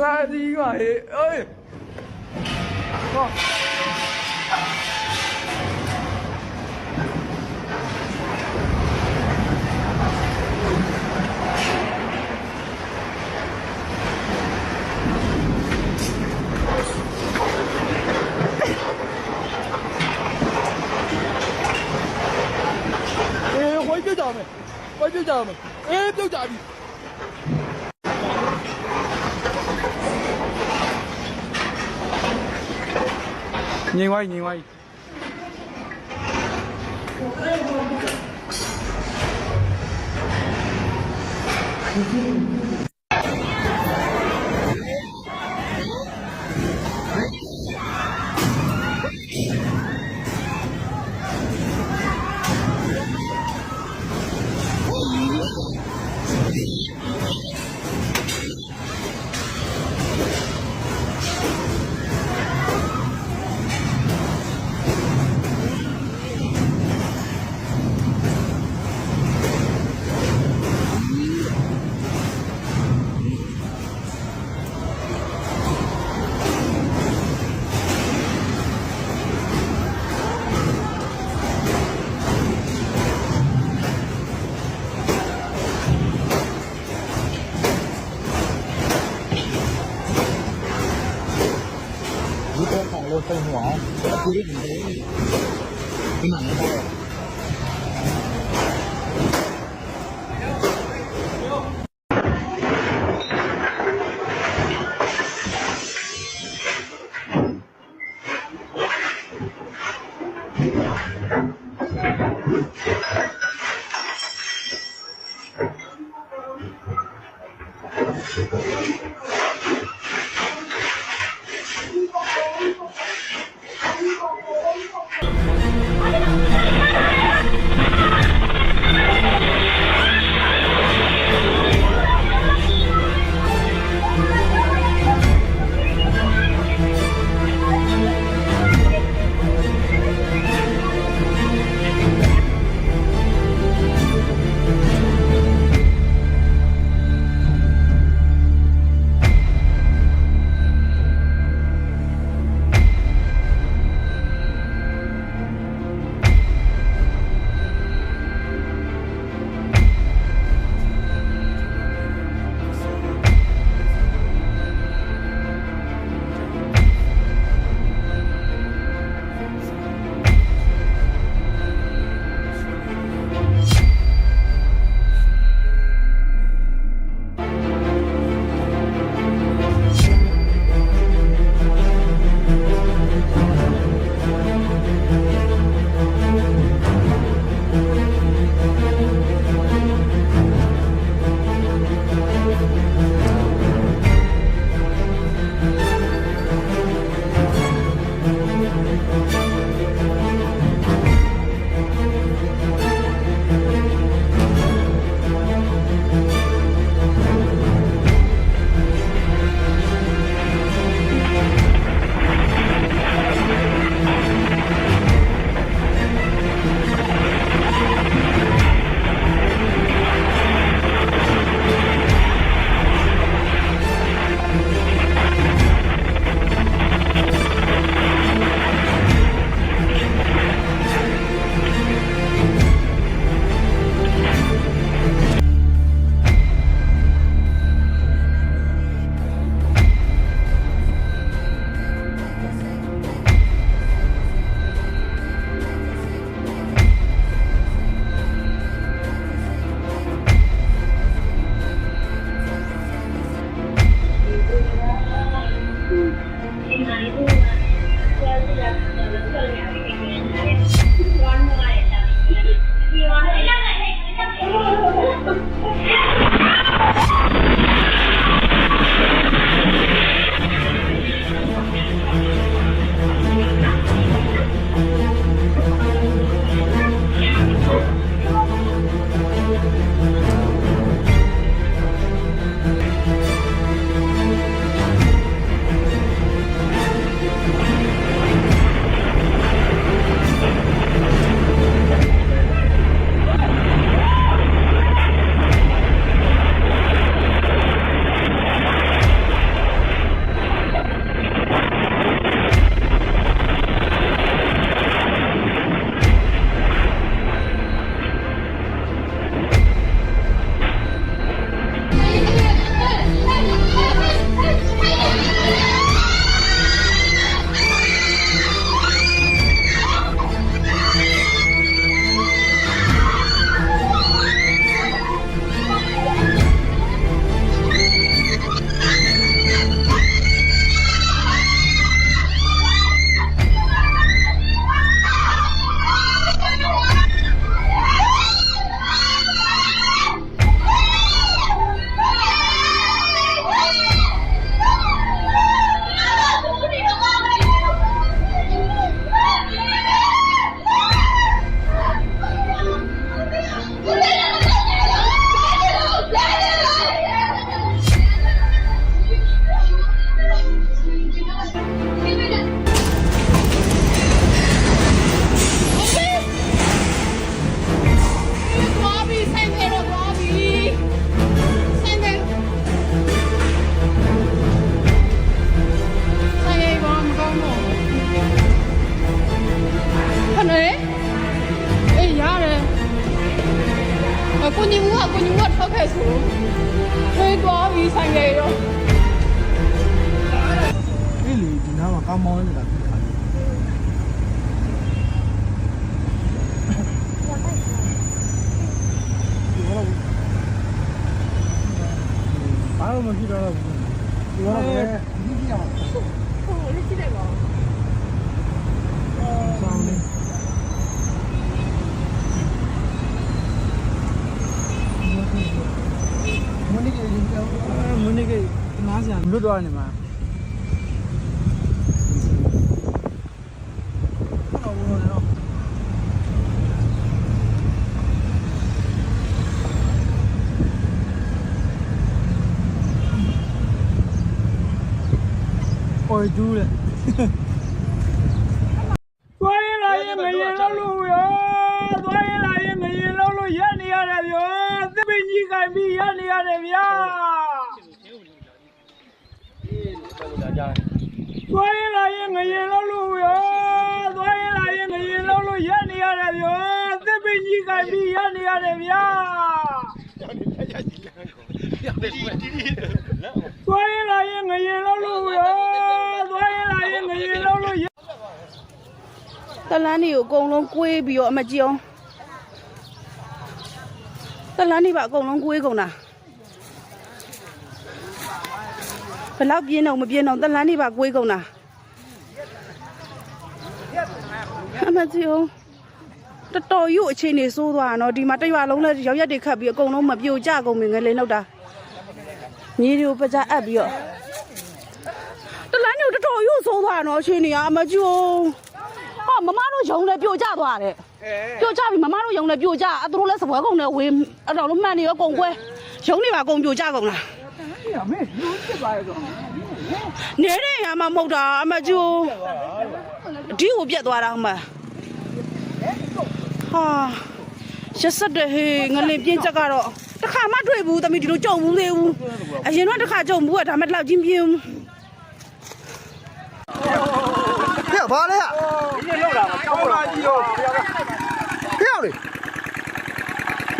ငါဒီကဟေးအေးဟောအေးဝိုင်းပြကြမယ်ဝိုင်းပြကြမယ်အေးပြုတ်ကြပြီ ငင်ဝိုင်းငင်ဝိုင်းဒီ သွား ညာလွတ်သွားနေမှာဟုတ်ဘူးနော် ပေါ်ကျူးတယ် သွားရင်လာရင်မရင်လောက်လို့ရောသွားရင်လာရင်မရင်လောက်လို့ရက်နေရတယ်ဗျာသစ်ပင်ကြီးကင်ပြီးရက်နေရတယ်ဗျာ သွားရင်လာရင်မရင်လောက်လို့ရောသွားရင်လာရင်မရင်လောက်လို့ရက်နေရတယ်ဗျာသစ်ပင်ကြီးကင်ပြီးရက်နေရတယ်ဗျာသွားရင်လာရင်မရင်လောက်လို့ရောသွားရင်လာရင်မရင်လောက်လို့တလန်းတွေကိုအကုန်လုံးကွေးပြီးတော့အမကြည့်အောင်တလန်းတွေပါအကုန်လုံးကွေးကုန်တာဘယ် လောက်ပြင်းတော့မပြင်းတော့တလန်းတွေပါကွေးကုန်တာအမကြည့်အောင်တော်တော်ယူအခြေအနေဆိုးသွားတာနော်ဒီမှာတရွာလုံးလည်းရောက်ရက်တွေခတ်ပြီးအကုန်လုံးမပြိုကျကုန်ပြီငယ်လေးနှုတ်တာမြေတွေကိုပကြအပ်ပြီးတော့တလန်းတွေတော်တော်ယူဆိုးသွားတာနော်အခြေအနေကအမကြည့်အောင်ဟာမမတို့ယုံလည်းပြိုကျသွားတယ်ပြိုကျပြီမမတို့ယုံလည်းပြိုကျအသူတို့လည်းစပွဲကုန်တယ်ဝေးအဲ့တော့လုံးမှန်နေရောကုန်ကွဲယုံနေပါကုန်ပြိုကျကုန်လား နေတဲ့ရမှာမဟုတ်တာအမကျူဒီကိုပြက်သွားတာအမဟာရစတဲ့ဟေးငလင်ပြင်းချက်ကတော့တစ်ခါမှတွေ့ဘူးသမီးဒီလိုကြုံဘူးသေးဘူးအရင်တော့တစ်ခါကြုံဘူးကဒါမှတော့ချင်းပြင်းဟဲ့ဘာလဲဟဒီနေ့လောက်တာမကြောက်လာကြီးရောဟဲ့လေ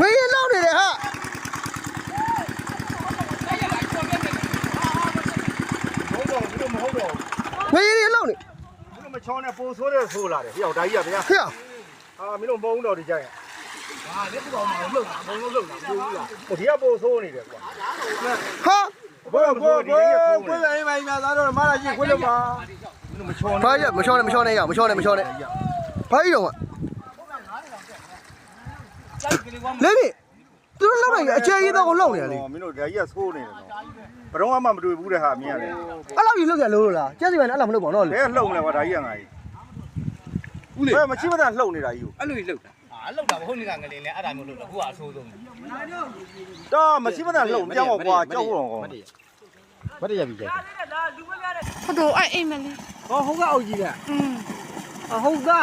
မင်းလောက်နေတယ်ဟာ ဟုတ်တော့ဘူးမဟုတ်တော့ မ င်းရလောက်နေဘူးမချောင်းနဲ့ပိုးဆိုးတဲ့ဆိုးလာတယ်ဟိယောဒါကြီးကဗျာဟဲ့အာမင်းတို့မုန်းတော့ဒီကြိုင်ဟာလက်ကောင်မလုံးတာမုန်းလုံးလုံးတာဘူးလားဒီကပိုးဆိုးနေတယ်ကွာဟာဘောဘောဘောကိုယ်ယ်ရင်မိုင်းများသားတော့မာလာကြီးခွင့်လို့ပါမချောင်းဘာရမချောနဲ့မချောနဲ့ရမချောနဲ့မချောနဲ့ဘာကြီးတော့လေလေသူ တို့လောက်နေအကျဲကြီးတော့လောက်နေရလေမင်းတို့ဒါကြီးကဆိုးနေတယ်နော်ဘယ်တော့မှမတွေ့ဘူးတဲ့ဟာမင်းရတယ်အဲ့လောက်ကြီးလောက်ကြလို့လားကျက်စီမနဲ့အဲ့လောက်မလုပ်ပါတော့လေလဲလှုပ်နေကွာဒါကြီးကငါကြီးဦးလေဘယ်မရှိမသာလှုပ်နေတာကြီးကိုအဲ့လိုကြီးလှုပ်တာအာလှုပ်တာမဟုတ်နေတာငလင်းလဲအဲ့ဒါမျိုးလှုပ်တာခုကအဆိုးဆုံးပဲတော့မရှိမသာလှုပ်ကြောက်တော့ကွာကြောက်တော့ကောမတရပြီကြိုက်ဟုတ်တော့အဲ့အိမ်မလေးဟောဟုတ်ကအုပ်ကြီးလားအဟုတ်ကဟာ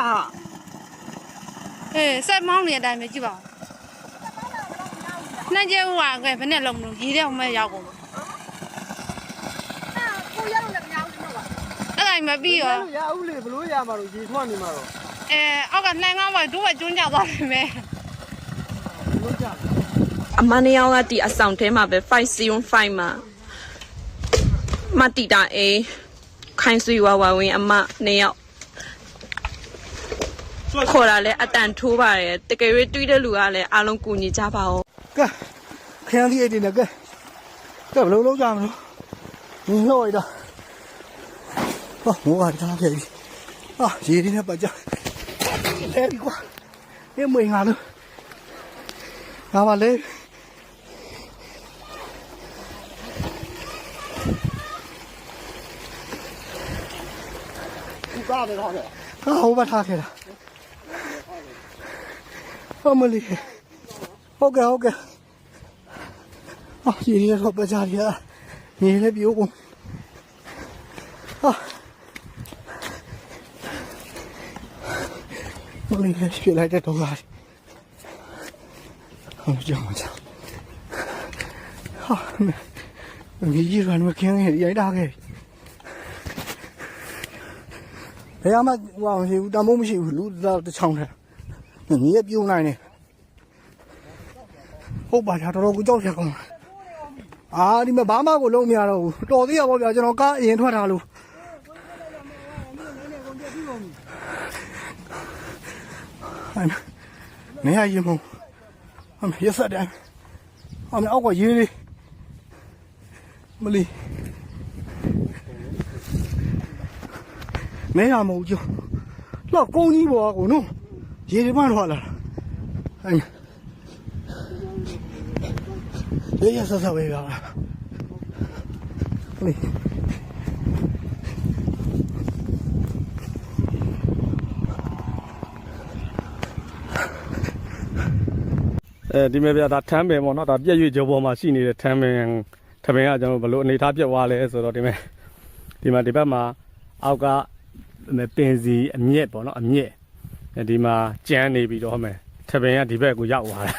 အေးဆက်မောင်းနေတဲ့အတိုင်းပဲကြည့်ပါဦး နှမ်းကျဲဟိုကဘယ်နဲ့လုံးမလို့ရေးတဲ့ဟိုမဲ့ရောက်ကုန်ကိုရလို့လည်းမရဘူးတော့အဲ့ဒါမပြီးရောရဦးလေဘလို့ရမှာတော့ရေထွန်းနေမှာတော့အဲအောက်ကလှမ်းကားပေါ်တို့ကကျွန်းကြသွားတယ်မယ်အမနေအောင်ကဒီအဆောင်ထဲမှာပဲ505မှာမတီတာအေးခိုင်ဆွေဝဝဝင်းအမနေရောက်ခေါ်တာလဲအတန်ထိုးပါတယ်တကယ်၍တွေးတဲ့လူကလည်းအားလုံးကူညီကြပါဦး ကဲခရမ်းကြီးအိတ်နေကဲကဲဘလို့လုံးကြမလို့နင်းလို့ရတာဟောမိုးကတန်းခဲ့ပြီအာရေဒီနဲ့ပတ်ကြလဲပြီကွာနေမင်းငါလို့ငါပါလေဒီကားပဲထားခဲ့ဟာဟိုဘထားခဲ့တာဟောမလီဟုတ်ကဲ့ဟုတ်ကဲ့ အာရေဒီတော့ပတ်ကြရမြေလည်းပြိုးကုန်ဟာမလီလည်းပြလိုက်တဲ့တော့လာဟောကြောင်ကြောင်ဟာမြေကြီးရမ်းမကင်းရဲ့ရိုက်တာခဲ့ဘယ်မှာဟောမရှိဘူးတမိုးမရှိဘူးလူသားတစ်ချောင်းထဲမြေပြိုးနိုင်တယ်ဟုတ်ပါဗျာတော်တော်ကိုကြောက်ရကောင်း အာဒီမှာဘာမှကိုလုံးမရတော့ဘူးတော်သေးရပါဗျာကျွန်တော်ကားအရင်ထွက်ထားလို့အဲ့နေရရင်မအမေရစတဲ့အမေအောက်ကရေးလေးမလီနေရမဟုတ်ကြောတော့ကုန်းကြီးပေါ်ကောနော်ရေတွေမှထွက်လာအဲ့ ရရဆဆပဲဗျာလေအဲဒီမဲ့ပြဒါထမ်းပင်ပေါ့နော်ဒါပြက်ရွေ့ကြောပေါ်မှာရှိနေတဲ့ထမ်းပင်ထပင်ကကျွန်တော်ဘယ်လိုအနေထားပြက်သွားလဲဆိုတော့ဒီမဲ့ဒီမှာဒီဘက်မှာအောက်ကပင်စီအမြက်ပေါ့နော်အမြက်ဒီမှာကျန်းနေပြီးတော့ဟဲ့မယ်ထပင်ကဒီဘက်ကိုရောက်သွားတယ်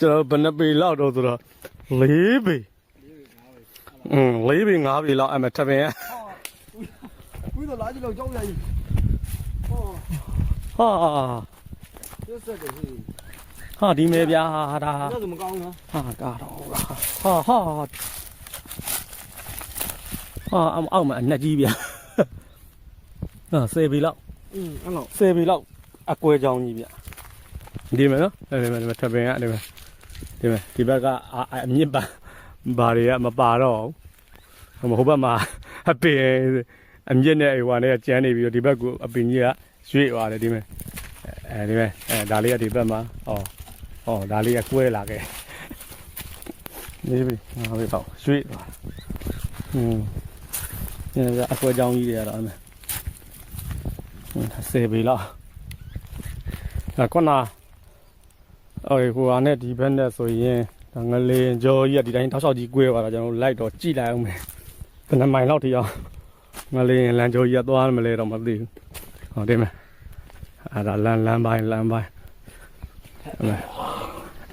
ကျွန်တော်ဘယ်နှပေလောက်တော့ဆိုတော့၄ပေอืม၄ပေ၅ပေလောက်အဲ့မဲ့ထပင်က ဝိသလာကြီးလောက်ကြောက်ရည် ဟာ ရစက်တယ်ဟေး ဟာဒီမဲဗျာဒါ ဒါဆိုမကောင်းနော် ဟာကားတော့ဟာဟာဟာအမအောက်မှာအနက်ကြီးဗျာဟာစေပြီလောက် อืมအဲ့လောက် စေပြီလောက်အကွဲကြောင်းကြီးဗျဒီမဲနော်ဒီမဲဒီမဲထပင်ကဒီမဲ ဒီမဲဒီဘက်ကအအမြင့်ပါဘာတွေကမပါတော့ဘူးဟိုဘက်မှာအပင်အမြင့်နဲ့ဟိုဟာနဲ့ကျန်းနေပြီးတော့ဒီဘက်ကအပင်ကြီးကရွေ့သွားတယ်ဒီမဲအဲဒီမဲအဲဒါလေးကဒီဘက်မှာဟောဟောဒါလေးကကွဲလာခဲ့နေပြီငါပဲပေါ့ရွှေ့သွားဟင်းညနေအကွဲကြောင်းကြီးတွေကတော့အမေဟင်းဆယ်ပြီလားဒါကောနာ အော်ဟိုဟာနဲ့ဒီဘက်နဲ့ဆိုရင်ဒါငလင်ကြောကြီးကဒီတိုင်းထောက်လျှောက်ကြီးကွဲသွားတာကျွန်တော်လိုက်တော့ကြည့်လိုက်အောင်မယ်ဘယ်နှမိုင်လောက်ထိအောင်ငလင်လမ်းကြောကြီးကသွားမလဲတော့မသိဘူးဟောတယ်မယ်အဲ့ဒါလမ်းလမ်းပိုင်းလမ်းပိုင်းအမေ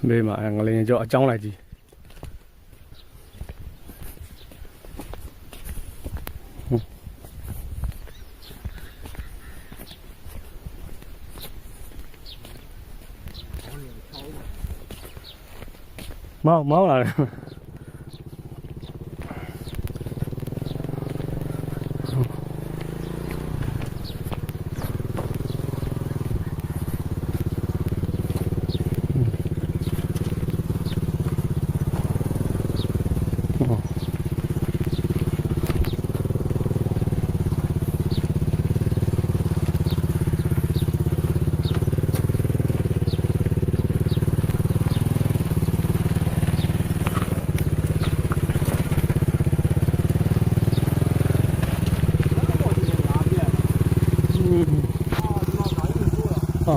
ဘေးမှာငလင်းကြောအကြောင်းလိုက်ကြီးမောင်း မောင်းလာတယ်ဟာ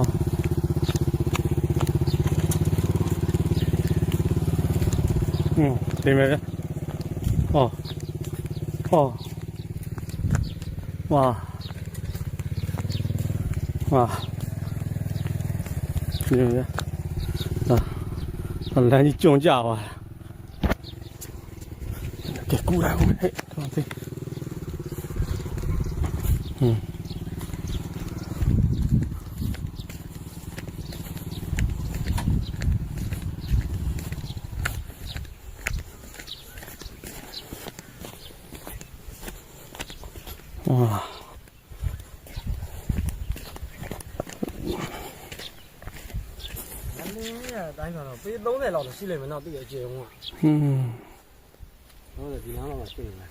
ဟင်း ဒီမဲ့ဟောဟောဝါဝါဒီမဲ့ဟာလမ်းကြီးကြုံကြပါလားကဲကူလာဦးဟဲ့တော့သိဟင်း 90လောက်ရှိလိမ့်မယ်နော်သူ့ရဲ့အကျယ်ဝန်းဟွန်း90ဒီနားမှာရှိနေတယ်